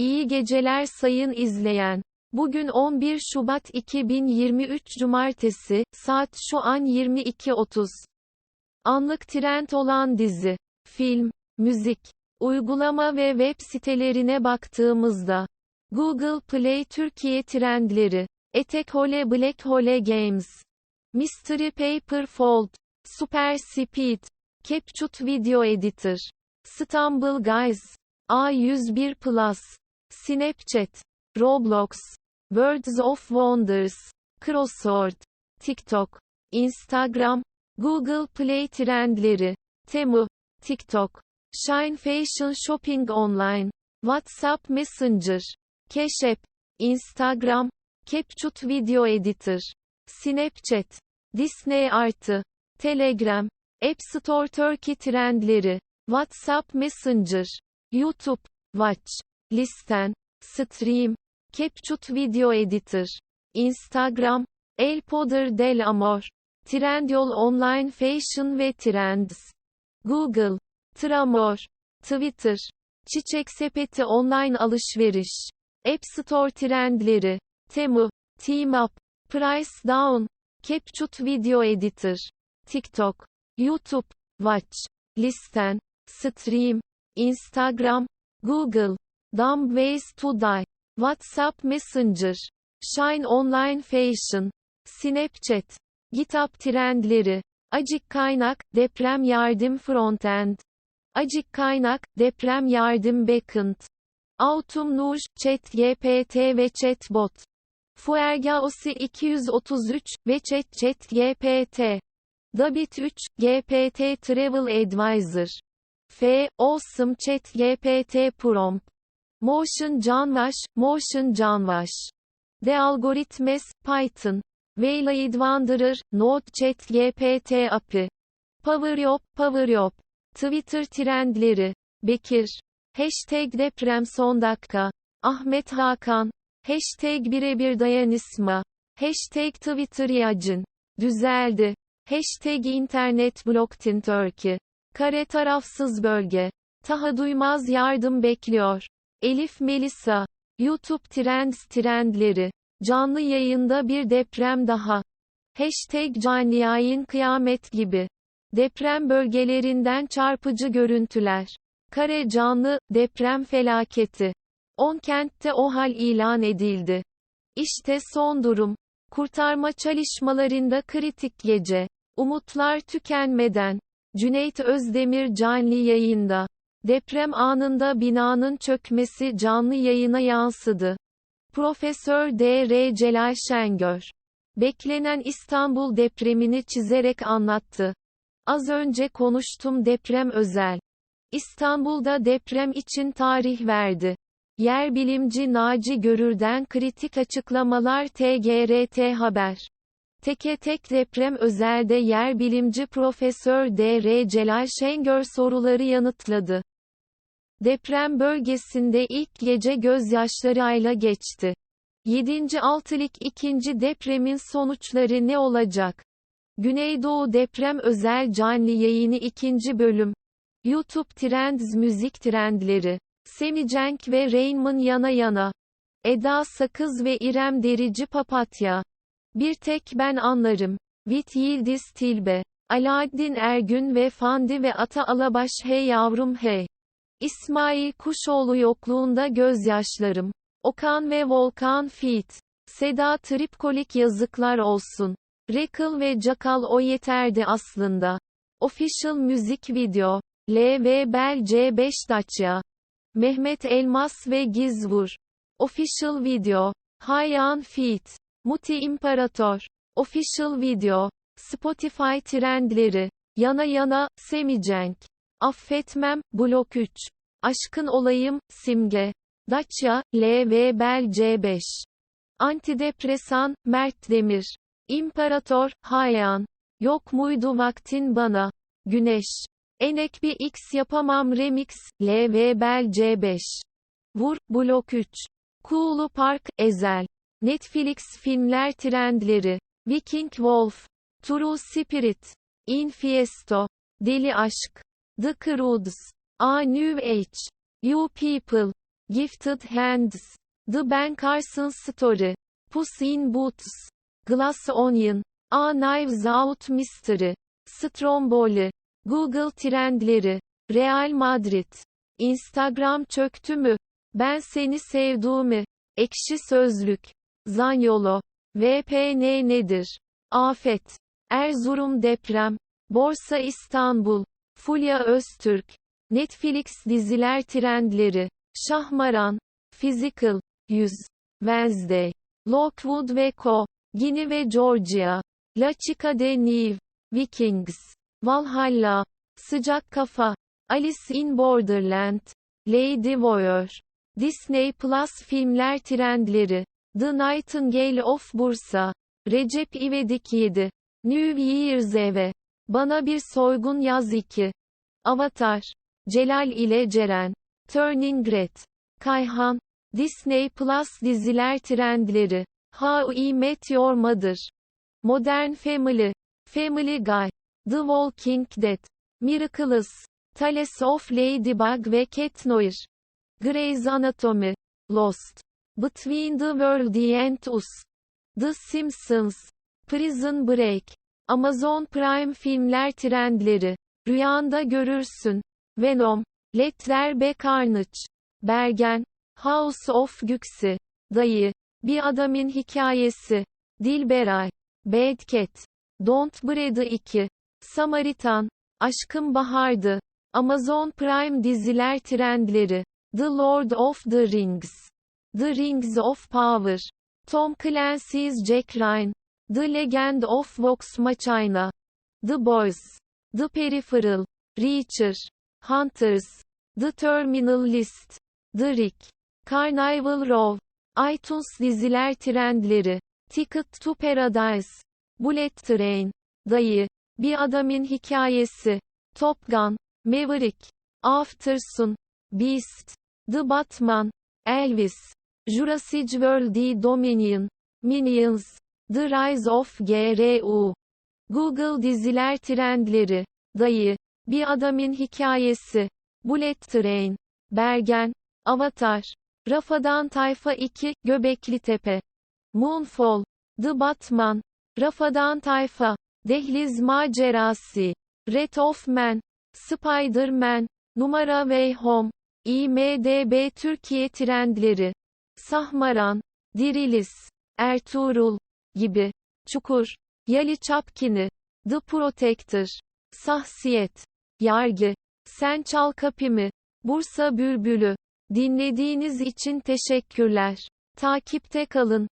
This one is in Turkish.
İyi geceler sayın izleyen. Bugün 11 Şubat 2023 Cumartesi, saat şu an 22.30. Anlık trend olan dizi, film, müzik, uygulama ve web sitelerine baktığımızda, Google Play Türkiye trendleri, Etek Hole Black Hole Games, Mystery Paper Fold, Super Speed, CapCut Video Editor, Stumble Guys, A101 Plus, Snapchat, Roblox, Words of Wonders, Crossword, TikTok, Instagram, Google Play trendleri, Temu, TikTok, Shine Fashion Shopping Online, WhatsApp Messenger, Cash App, Instagram, CapCut Video Editor, Snapchat, Disney Artı, Telegram, App Store Turkey trendleri, WhatsApp Messenger, YouTube, Watch, Listen, Stream, CapCut Video Editor, Instagram, El Poder del Amor, Trendyol Online Fashion ve Trends, Google, Tramor, Twitter, Çiçek Sepeti Online Alışveriş, App Store trendleri, Temu, Teamup, Price Down, CapCut Video Editor, TikTok, YouTube, Watch, Listen, Stream, Instagram, Google, Dumb Ways to Die, WhatsApp Messenger, Shine Online Fashion, Snapchat, GitHub trendleri, Acik kaynak, deprem yardım frontend. Acik kaynak, deprem yardım backend. Autumn Nuj, Chat GPT ve Chatbot. Fuergaosi 233 ve Chat Chat GPT. Dabit 3, GPT Travel Advisor. F. Awesome Chat GPT Prompt. Motion Canvaş, Motion Canvaş. De Algoritmes, Python. Waylaid Wanderer, Node Chat GPT API. PowerYop, PowerYop. Twitter trendleri. Bekir. Hashtag deprem son dakika. Ahmet Hakan. Hashtag birebir dayanışma. Hashtag Twitter yacın. Düzeldi. Hashtag internet blockchain Turkey. Kare tarafsız bölge. Taha Duymaz yardım bekliyor. Elif Melisa. YouTube Trends trendleri. Canlı yayında bir deprem daha. Hashtag canlı kıyamet gibi. Deprem bölgelerinden çarpıcı görüntüler. Kare canlı, deprem felaketi. 10 kentte OHAL ilan edildi. İşte son durum. Kurtarma çalışmalarında kritik gece. Umutlar tükenmeden. Cüneyt Özdemir canlı yayında. Deprem anında binanın çökmesi canlı yayına yansıdı. Profesör D.R. Celal Şengör. Beklenen İstanbul depremini çizerek anlattı. Az önce konuştum deprem özel. İstanbul'da deprem için tarih verdi. Yer bilimci Naci Görür'den kritik açıklamalar TGRT Haber. Teke tek deprem özelde yer bilimci Profesör D.R. Celal Şengör soruları yanıtladı. Deprem bölgesinde ilk gece gözyaşlarıyla geçti. 7. Altılık ikinci depremin sonuçları ne olacak? Güneydoğu Deprem Özel Canlı Yayını 2. Bölüm. YouTube Trends Müzik Trendleri. Semi Cenk ve Rainman yana yana. Eda Sakız ve İrem Derici Papatya. Bir tek ben anlarım. Vit Yildiz Tilbe. Alaaddin Ergün ve Fandi ve Ata Alabaş hey yavrum hey. İsmail Kuşoğlu yokluğunda gözyaşlarım. Okan ve Volkan Fit. Seda Tripkolik yazıklar olsun. Rekıl ve Cakal o yeterdi aslında. Official müzik video. LV Bel C5 Dacia. Mehmet Elmas ve Gizvur. Official video. Hayan Fit. Muti İmparator. Official video. Spotify trendleri. Yana yana, Semicenk. Affetmem, Blok 3. Aşkın olayım, Simge. Dacia, LV Bel C5. Antidepresan, Mert Demir. İmparator, Hayan. Yok muydu vaktin bana? Güneş. Enek bir X yapamam remix, LV Bel C5. Vur, Blok 3. Kulu Park, Ezel. Netflix filmler trendleri. Viking Wolf. True Spirit. Infiesto. Deli Aşk. The Croods. A New Age. You People. Gifted Hands, The Ben Carson Story, Puss in Boots, Glass Onion, A Knives Out Mystery, Stromboli, Google Trendleri, Real Madrid, Instagram çöktü mü? Ben seni sevduğumu, Ekşi Sözlük, Zanyolo, VPN nedir? Afet, Erzurum deprem, Borsa İstanbul, Fulya Öztürk, Netflix diziler trendleri, Şahmaran, Physical, 100, Wednesday, Lockwood ve Co., Guinea ve Georgia, La Chica de Nive, Vikings, Valhalla, Sıcak Kafa, Alice in Borderland, Lady Warrior, Disney Plus filmler trendleri, The Nightingale of Bursa, Recep İvedik 7, New Year's Eve, Bana Bir Soygun Yaz 2, Avatar, Celal ile Ceren, Turning Red, Kayhan, Disney Plus diziler trendleri, How I Met Your Mother, Modern Family, Family Guy, The Walking Dead, Miraculous, Tales of Ladybug ve Cat Noir, Grey's Anatomy, Lost, Between the World and Us, The Simpsons, Prison Break, Amazon Prime filmler trendleri, Rüyanda görürsün, Venom, Let There Be Carnage, Bergen, House of Güksi, Dayı, Bir Adamın Hikayesi, Dilberay, Bad Cat, Don't Breathe 2, Samaritan, Aşkım Bahardı, Amazon Prime diziler trendleri, The Lord of the Rings, The Rings of Power, Tom Clancy's Jack Ryan, The Legend of Vox Machina, The Boys, The Peripheral, Reacher, Hunters, The Terminal List, The Rick, Carnival Row, iTunes diziler trendleri, Ticket to Paradise, Bullet Train, Dayı, Bir Adamın Hikayesi, Top Gun, Maverick, Aftersun, Beast, The Batman, Elvis, Jurassic World The Dominion, Minions, The Rise of GRU, Google diziler trendleri, Dayı, Bir Adamın Hikayesi, Bullet Train, Bergen, Avatar, Rafadan Tayfa 2, Göbekli Tepe, Moonfall, The Batman, Rafadan Tayfa, Dehliz Macerası, Red of Man, Spider-Man, Numara Way Home, IMDB Türkiye trendleri, Sahmaran, Dirilis, Ertuğrul, gibi, Çukur, Yali Çapkini, The Protector, Sahsiyet, Yargı, Sen Çal Kapımı, Bursa Bülbülü, dinlediğiniz için teşekkürler. Takipte kalın.